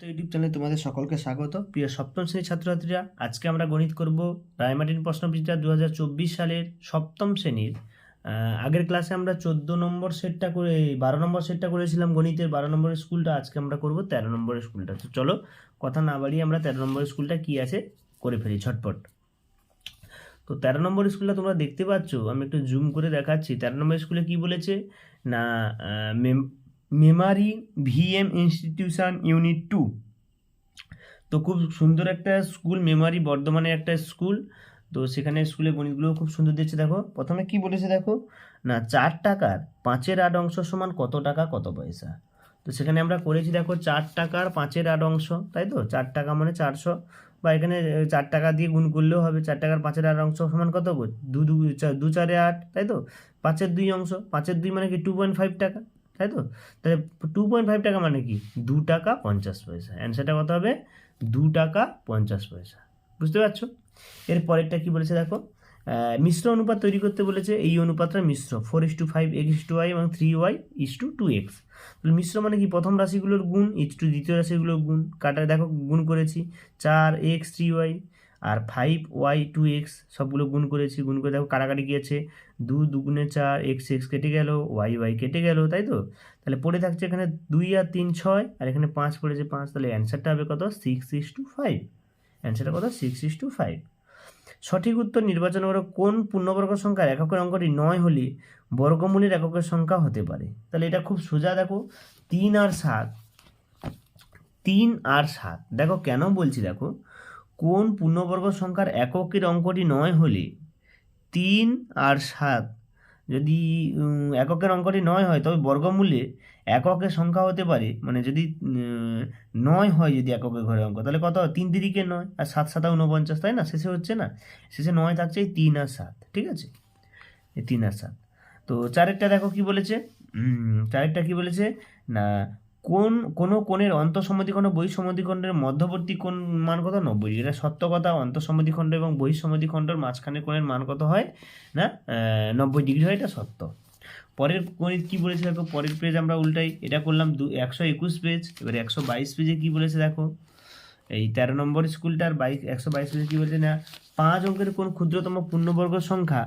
তো ইউটিউব চ্যানেলে তোমাদের সকলকে স্বাগত। প্রিয় সপ্তম শ্রেণির ছাত্রছাত্রীরা, আজকে আমরা গণিত করব রায়মার্টিন প্রশ্নবিচিত্রা দু হাজার সালের সপ্তম শ্রেণির। আগের ক্লাসে আমরা চোদ্দ নম্বর সেটটা করে, বারো নম্বর সেটটা করেছিলাম গণিতের, বারো নম্বরের স্কুলটা আজকে আমরা করব তেরো নম্বরের স্কুলটা। তো চলো, কথা না বাড়িয়ে আমরা তেরো নম্বরের স্কুলটা কি আছে করে ফেলি ঝটপট। তো তেরো নম্বর স্কুলটা তোমরা দেখতে পাচ্ছ, আমি একটু জুম করে দেখাচ্ছি। তেরো নম্বর স্কুলে কি বলেছে? না memory VM institution unit two. তো খুব সুন্দর একটা স্কুল, মেমারি বর্ধমানের একটা স্কুল। তো সেখানে স্কুলে গণিতগুলো খুব সুন্দর দিচ্ছে দেখো। প্রথমে কি বলেছে, দেখো? না, চার টাকার পাঁচের আট অংশ সমান কত টাকা, কত পয়সা? তো সেখানে আমরা করেছি, দেখো, চার টাকার পাঁচের আট অংশ, তাই তো? চার টাকা মানে চারশো। বা এখানে চার টাকা দিয়ে গুণ করলেও হবে, চার টাকার পাঁচের আট অংশ সমান কত? দু দু, চারে আট, তাই তো? পাঁচের দুই অংশ, পাঁচের দুই মানে কি টু পয়েন্ট ফাইভ টাকা? তাই তো? তাহলে টু পয়েন্ট ফাইভ টাকা মানে কি? দু টাকা পঞ্চাশ পয়সা। অ্যান্সারটা কত হবে? দু টাকা পঞ্চাশ পয়সা। বুঝতে পারছ? এর পরেরটা কি বলেছে দেখো? মিশ্র অনুপাত তৈরি করতে বলেছে। এই অনুপাতটা মিশ্র। Four is to five x to y এবং three y is to two x তাহলে মিশ্র মানে কি? প্রথম রাশিগুলোর গুণ ইস টু দ্বিতীয় রাশিগুলোর গুণ। কাটা দেখো, গুণ করেছি। চার এক্স থ্রি ওয়াই আর ফাইভ ওয়াই টু এক্স সবগুলো গুণ করেছি, গুণ করে দেখো কাটাকাটি গিয়েছে। দু দুগুণে চার এক্স এক্স কেটে গেল ওয়াই ওয়াই কেটে গেল, তাই তো? তাহলে পড়ে থাকছে এখানে দুই আর তিন ছয়, আর এখানে পাঁচ পড়েছে পাঁচ, তাহলে অ্যান্সারটা হবে কত? সিক্স ইস টু ফাইভ অ্যান্সারটা কত? সিক্স ইস টু ফাইভ সঠিক উত্তর নির্বাচন করো কোন পূর্ণবর্গ সংখ্যার এককের অঙ্কটি নয় হলে বর্গমূলের এককের সংখ্যা হতে পারে? তাহলে এটা খুব সোজা দেখো, তিন আর সাত, তিন আর সাত। দেখো কেন বলছি দেখো কোন পূর্ণবর্গ সংখ্যার এককের অঙ্কটি নয় হলে? তিন আর সাত। যদি এককের অঙ্কটি নয় হয়, তবে বর্গমূলে এককের সংখ্যা হতে পারে। মানে যদি নয় হয় যদি এককের ঘরের অঙ্ক, তাহলে কত? তিন তিরিকে নয় আর সাত সাতা উনপঞ্চাশ তাই না? শেষে হচ্ছে না? শেষে নয় থাকছে এই তিন আর সাত, ঠিক আছে? তিন আর সাত। তো চারেরটা দেখো কি বলেছে? চারেরটা কি বলেছে? না কোন, কোনো কোণের অন্তঃসমদ্বিখণ্ড বহিঃসমদ্বিখণ্ডের মধ্যবর্তী কোণ মান কত? নব্বই। এটা সত্য কথা অন্তঃসমদ্বিখণ্ড এবং বহিঃসমদ্বিখণ্ডের মাঝখানে কোণের মান কত হয়? না নব্বই ডিগ্রি হয়, এটা সত্য। পরের গণিত কী বলেছে দেখো? পরের পেজ আমরা উল্টাই, এটা করলাম দু, একশো একুশ পেজ এবার একশো বাইশ পেজে কী বলেছে দেখো? এই তেরো নম্বর স্কুলটার বাইশ, একশো বাইশ পেজে কী বলেছে? না, পাঁচ অঙ্কের কোন ক্ষুদ্রতম পূর্ণবর্গ সংখ্যা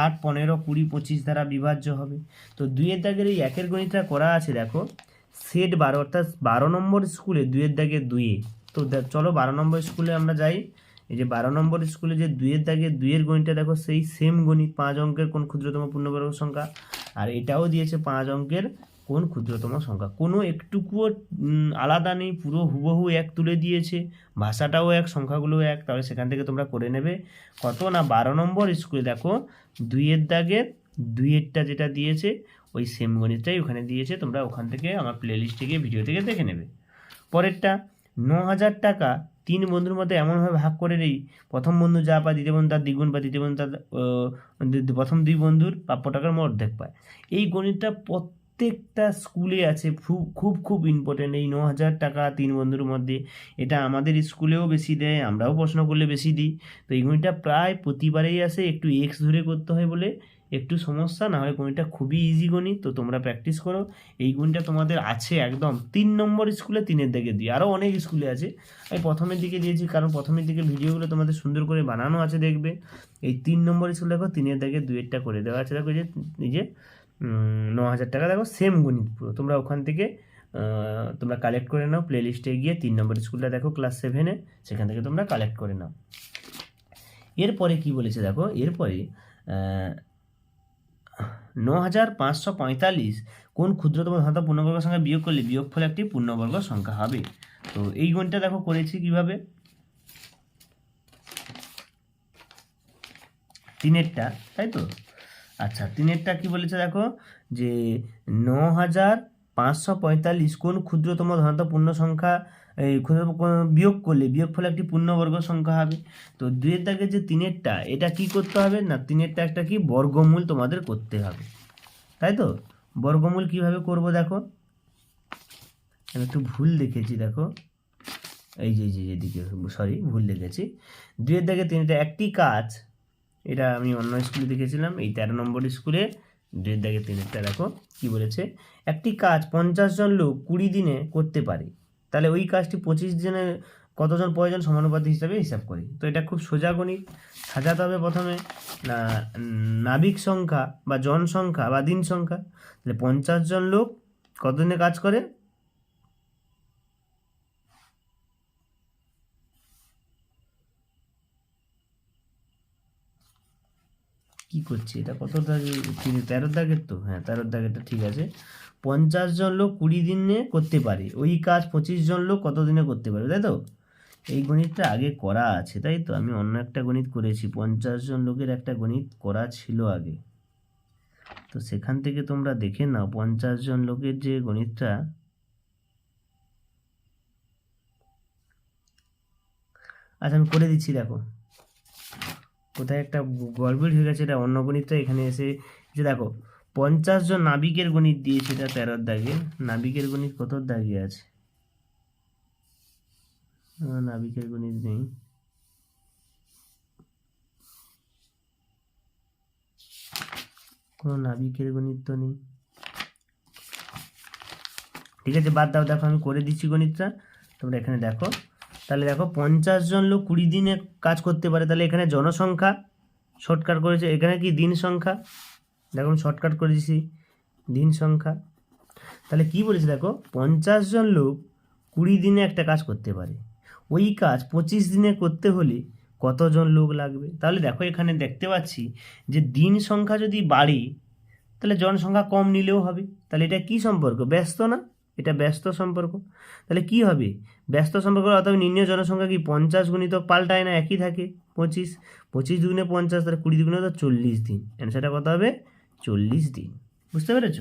আট, পনেরো, কুড়ি, পঁচিশ দ্বারা বিভাজ্য হবে। তো দুইয়ের দাগের এই একের গণিতটা করা আছে দেখো। সেট বারো, অর্থাৎ বারো নম্বর স্কুলে, দুইয়ের দাগে দুইয়ে তো চলো বারো নম্বর স্কুলে আমরা যাই। এই যে বারো নম্বর স্কুলে যে দুইয়ের দাগে দুইয়ের গণিতটা, দেখো সেই সেম গণিত, পাঁচ অঙ্কের কোন ক্ষুদ্রতম পূর্ণবর্গ সংখ্যা, আর এটাও দিয়েছে পাঁচ অঙ্কের কোন ক্ষুদ্রতম সংখ্যা। কোনো একটুকুও আলাদা নেই, পুরো হুবহু এক তুলে দিয়েছে, ভাষাটাও এক, সংখ্যাগুলোও এক, তাহলে সেখান থেকে তোমরা করে নেবে। কত না, বারো নম্বর স্কুলে দেখো, দুইয়ের দাগে দুইয়েরটা যেটা দিয়েছে ওই সেম গণিতটাই ওখানে দিয়েছে, তোমরা ওখান থেকে আমার প্লে লিস্টে গিয়ে ভিডিও থেকে দেখে নেবে। পরেরটা, ন হাজার টাকা তিন বন্ধুর মধ্যে এমনভাবে ভাগ করে নেই। প্রথম বন্ধু যা পায়, দ্বিতীয় বন্ধু তার দ্বিগুণ বা দ্বিতীয় বন্ধু তার প্রথম দুই বন্ধুর প্রাপ্য টাকার মোট অর্ধেক পায়। এই গণিতটা প্রত্যেকটা স্কুলে আছে খুব খুব খুব ইম্পর্টেন্ট এই ন হাজার টাকা তিন বন্ধুর মধ্যে। এটা আমাদের স্কুলেও বেশি দেয় আমরাও প্রশ্ন করলে বেশি দিই। তো এই গণিতটা প্রায় প্রতিবারেই আসে একটু এক্স ধরে করতে হয় বলে। একটু সমস্যা না হয় গণিতটা খুবই ইজি গণিত তো তোমরা প্র্যাকটিস করো। এই গুণটা তোমাদের আছে একদম তিন নম্বর স্কুলে তিনের দিকে দিই আরও অনেক স্কুলে আছে। আমি প্রথমের দিকে দিয়েছি কারণ প্রথমের দিকে ভিডিওগুলো তোমাদের সুন্দর করে বানানো আছে দেখবে। এই তিন নম্বর স্কুলে দেখো তিনের দিকে দুয়েরটা করে দেওয়া আছে। দেখো যে উম, ন হাজার টাকা দেখো সেম গণিত পুরো। তোমরা ওখান থেকে তোমরা কালেক্ট করে নাও প্লে লিস্টে গিয়ে তিন নম্বর স্কুলটা দেখো ক্লাস সেভেনে সেখান থেকে তোমরা কালেক্ট করে নাও। এরপরে কি বলেছে দেখো, এরপরে ন হাজার পাঁচশো পঁয়তাল্লিশ কোন ক্ষুদ্রতম ধাতা পূর্ণবর্গ সংখ্যা বিয়োগ করলে বিয়োগফল একটি পূর্ণবর্গ সংখ্যা হবে? তো এই গণিতটা দেখো করেছি কীভাবে? তিনেরটা, তাই তো? আচ্ছা তিনেরটা কি বলেছে দেখো? যে ন হাজার পাঁচশো পঁয়তাল্লিশ কোন ক্ষুদ্রতম ধনাত্মক পূর্ণ সংখ্যা এই ক্ষুদ্র বিয়োগ করলে বিয়োগফল একটি পূর্ণবর্গ সংখ্যা হবে। তো দুইয়ের দাগে যে তিনেরটা, এটা কি করতে হবে না তিনেরটা একটা কি বর্গমূল তোমাদের করতে হবে? তাই তো? বর্গমূল কীভাবে করব দেখো? আমি একটু ভুল দেখেছি দেখো। এই যে যে এদিকে সরি, ভুল দেখেছি। দুইয়ের দাগে তিনটা একটি কাজ এটা আমি অন্য স্কুলে দেখেছিলাম, এই তেরো নম্বর স্কুলে দুইয়ের দাগে তিনেরটা দেখো, কি বলেছে? একটি কাজ পঞ্চাশ জন লোক কুড়ি দিনে করতে পারে। তাহলে ওই কাজটি পঁচিশ দিনে কতজন প্রয়োজন সমানুপাতি হিসাবে হিসাব করি। তো এটা খুব সোজা গণিত, সাজাতে হবে প্রথমে। নাবিক সংখ্যা বা জনসংখ্যা বা দিন সংখ্যা। তাহলে পঞ্চাশ জন লোক কতদিনে কাজ করে কি করছি। এটা কত দাগে? তিন, তেরো দাগের তো? হ্যাঁ তেরো দাগেরটা ঠিক আছে। পঞ্চাশ জন লোক কুড়ি দিনে করতে পারে। ওই কাজ পঁচিশ জন লোক কত দিনে করতে পারে তাই তো? এই গণিতটা আগে করা আছে, তাই তো? আমি অন্য একটা গণিত করেছি। পঞ্চাশ জন লোকের একটা গণিত করা ছিল আগে। তো সেখান থেকে তোমরা দেখে নাও, পঞ্চাশ জন লোকের যে গণিতটা আচ্ছা আমি করে দিচ্ছি, দেখো। কোথায় একটা গড়বড় হয়ে গেছে, এটা অন্য গণিতটা এখানে এসে যে দেখো, পঞ্চাশ জন নাবিকের গণিত দিয়েছে এটা তেরোর দাগে, নাবিকের গণিত কত দাগে আছে? নাবিকের গণিত নেই। কোনো নাবিকের গণিত তো নেই। ঠিক আছে, বাদ দাও, দেখো আমি করে দিচ্ছি গণিতটা, তোমরা এখানে দেখো। তাহলে দেখো পঞ্চাশ জন লোক কুড়ি দিনে কাজ করতে পারে, তাহলে এখানে জনসংখ্যা শর্টকাট করেছে, এখানে কি দিন সংখ্যা? দেখো আমি শর্টকাট করেছি, দিন সংখ্যা। তাহলে কি বলেছে দেখো, পঞ্চাশ জন লোক কুড়ি দিনে একটা কাজ করতে পারে। ওই কাজ পঁচিশ দিনে করতে হলে কতজন লোক লাগবে? তাহলে দেখো এখানে দেখতে পাচ্ছি যে দিন সংখ্যা যদি বাড়ে, তাহলে জনসংখ্যা কম নিলেও হবে। তাহলে এটা কি সম্পর্ক? ব্যস্ত না? এটা ব্যস্ত সম্পর্ক। তাহলে কি হবে? ব্যস্ত সম্পর্ক অর্থাৎ নির্ণয় জনসংখ্যা কি পঞ্চাশ গুণিতক পাল্টায় না একই থাকে? পঁচিশ। পঁচিশ দুগুণে পঞ্চাশ, তাহলে কুড়ি দুগুণে তো চল্লিশ দিন। অ্যান্সারটা কত হবে? চল্লিশ দিন। বুঝতে পেরেছ?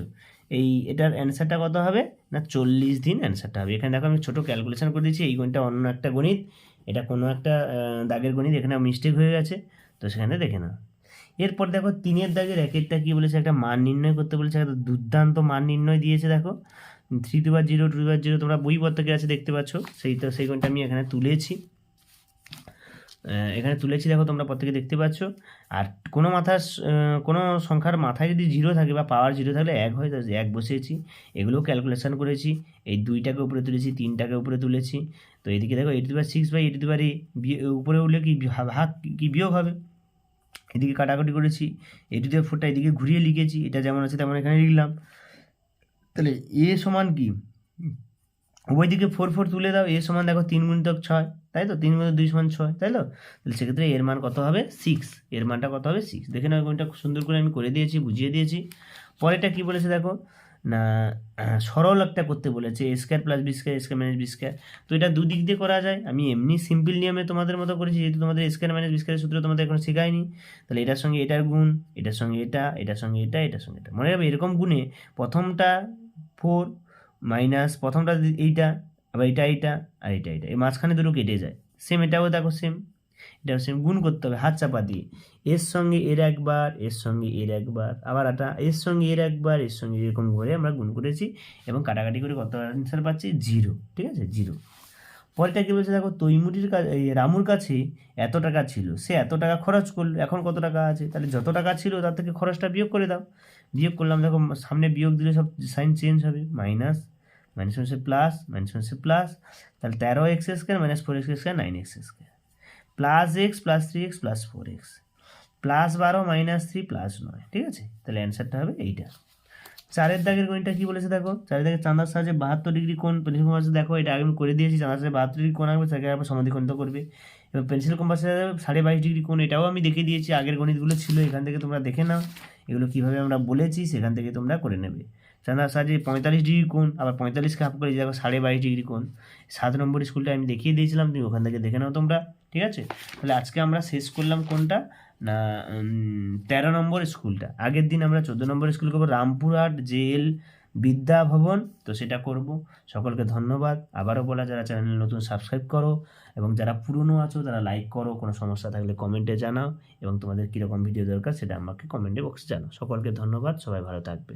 এই এটার অ্যান্সারটা কত হবে? না, চল্লিশ দিন অ্যান্সারটা হবে। এখানে দেখো আমি ছোটো ক্যালকুলেশন করে দিয়েছি, এই গণিতটা অন্য একটা গণিত। এটা কোনো একটা দাগের গণিত, এখানে মিস্টেক হয়ে গেছে। তো সেখানে দেখে না এরপর দেখো, তিনের দাগের একেরটা কী বলেছে? একটা মান নির্ণয় করতে বলেছে, একটা দুর্দান্ত মান নির্ণয় দিয়েছে, দেখো। থ্রি টু বার জিরো, টু বার জিরো তোমরা বই পত্রকে আছে দেখতে পাচ্ছ। তো সেই গণিতটা আমি এখানে তুলেছি। এখানে তুলেছি, দেখো তোমরা প্রত্যেকে দেখতে পাচ্ছ। আর কোনো মাথার কোনো সংখ্যার মাথায় যদি জিরো থাকে বা পাওয়ার জিরো থাকলে এক হয় এক বসিয়েছি। এগুলোও ক্যালকুলেশন করেছি। এই দুইটাকে উপরে তুলেছি, তিনটাকে উপরে তুলেছি। তো এদিকে দেখো এইট বার সিক্স বাই এইট বার উপরে উঠলে কি ভাগ কি বিয়োগ হবে? এদিকে কাটাকুটি করেছি। এইট টু ফোরটা এদিকে ঘুরিয়ে লিখেছি। এটা যেমন আছে তেমন এখানে লিখলাম। তাহলে এ সমান কি? উভয় দিকে ফোর ফোর তুলে দাও, এ সমান দেখো তিন গুণিতক ছয়, তাই তো? তিন গুণিতক দুই সমান ছয়, তাই তো? তাহলে সেক্ষেত্রে এর মান কত হবে? সিক্স এর মানটা কত হবে? সিক্স দেখে নাও কোনটা সুন্দর করে আমি করে দিয়েছি, বুঝিয়ে দিয়েছি। পরেরটা কি বলেছে দেখো? না সরল একটা করতে বলেছে a square plus b square square minus b square তো এটা দুদিক দিয়ে করা যায়। আমি এমনি সিম্পল নিয়মে তোমাদের মতো করেছি, যেহেতু তোমাদের স্কোয়ার মাইনাস বি স্কোয়ারের সূত্র তোমাদের এখন শেখায়নি। তাহলে এটার সঙ্গে এটার গুণ, এটার সঙ্গে এটা, এটার সঙ্গে এটা, এটার সঙ্গে এটা। মনে রাখবে এরকম গুণে প্রথমটা ফোর মাইনাস প্রথমটা এইটা, আবার এটা এইটা, আর এটা এটা এই মাঝখানে দুটো কেটে যায়। সেম এটাও দেখো সেম এটাও সেম গুণ করতে হবে, হাত চাপা দিয়ে। এর সঙ্গে এর একবার, এর সঙ্গে এর একবার, আবার এটা এর সঙ্গে এর একবার, এর সঙ্গে এরকম করে আমরা গুণ করেছি এবং কাটাকাটি করে কত অ্যান্সার পাচ্ছি? জিরো ঠিক আছে? জিরো পরেরটা কী বলছে? দেখো তৈমুরির রামুর কাছে এত টাকা ছিল। সে এত টাকা খরচ করল। এখন কত টাকা আছে? তাহলে যত টাকা ছিল, তার থেকে খরচটা বিয়োগ করে দাও। বিয়োগ করলাম, দেখো সামনে বিয়োগ দিলে সব সাইন চেঞ্জ হবে। মাইনাস মাইনাস মাইনাসে প্লাস, মাইনাস মাইনাসে প্লাস। তাহলে তেরো x square minus four x square nine x square. Plus x, plus three x, plus four x. Plus বারো, মাইনাস থ্রি, প্লাস নয়। ঠিক আছে? তাহলে অ্যান্সারটা হবে এইটা। চারের দাগের গণিতটা কি বলেছে দেখো? চারের দাগের চাঁদার সাহায্যে বাহাত্তর ডিগ্রি কোণ পেন্সিল কম্পাসে দেখো, এটা আগে আমি করে দিয়েছি, চাঁদার সাহায্যে বাহাত্তর ডিগ্রি কোণ আসবে তাকে আবার সমাধিখণ্ড করবে। এবং পেন্সিল কম্পাসে সাড়ে বাইশ ডিগ্রি কোণ, এটাও আমি দেখিয়ে দিয়েছি, আগের গণিতগুলো ছিল, এখান থেকে তোমরা দেখে নাও। এগুলো কীভাবে আমরা বলেছি, সেখান থেকে তোমরা করে নেবে। চাঁদার সাহায্যে পঁয়তাল্লিশ ডিগ্রি কোণ, আবার পঁয়তাল্লিশকে হাফ করে দেখো, সাড়ে বাইশ ডিগ্রি কোণ। সাত নম্বর স্কুলটা আমি দেখিয়ে দিয়েছিলাম, তুমি ওখান থেকে দেখে নাও তোমরা, ঠিক আছে? তাহলে আজকে আমরা শেষ করলাম কোনটা তেরো নম্বর স্কুলটা। আগের দিন আমরা চোদ্দ নম্বর স্কুল করব, রামপুরহাট জেল বিদ্যা ভবন। তো সেটা করব। সকলকে ধন্যবাদ। আবারও বলা, যারা চ্যানেল নতুন, সাবস্ক্রাইব করো এবং যারা পুরনো আছো, তারা লাইক করো। কোনো সমস্যা থাকলে কমেন্টে জানাও এবং তোমাদের কীরকম ভিডিও দরকার, সেটা আমাকে কমেন্টে বক্সে জানাও। সকলকে ধন্যবাদ। সবাই ভালো থাকবে।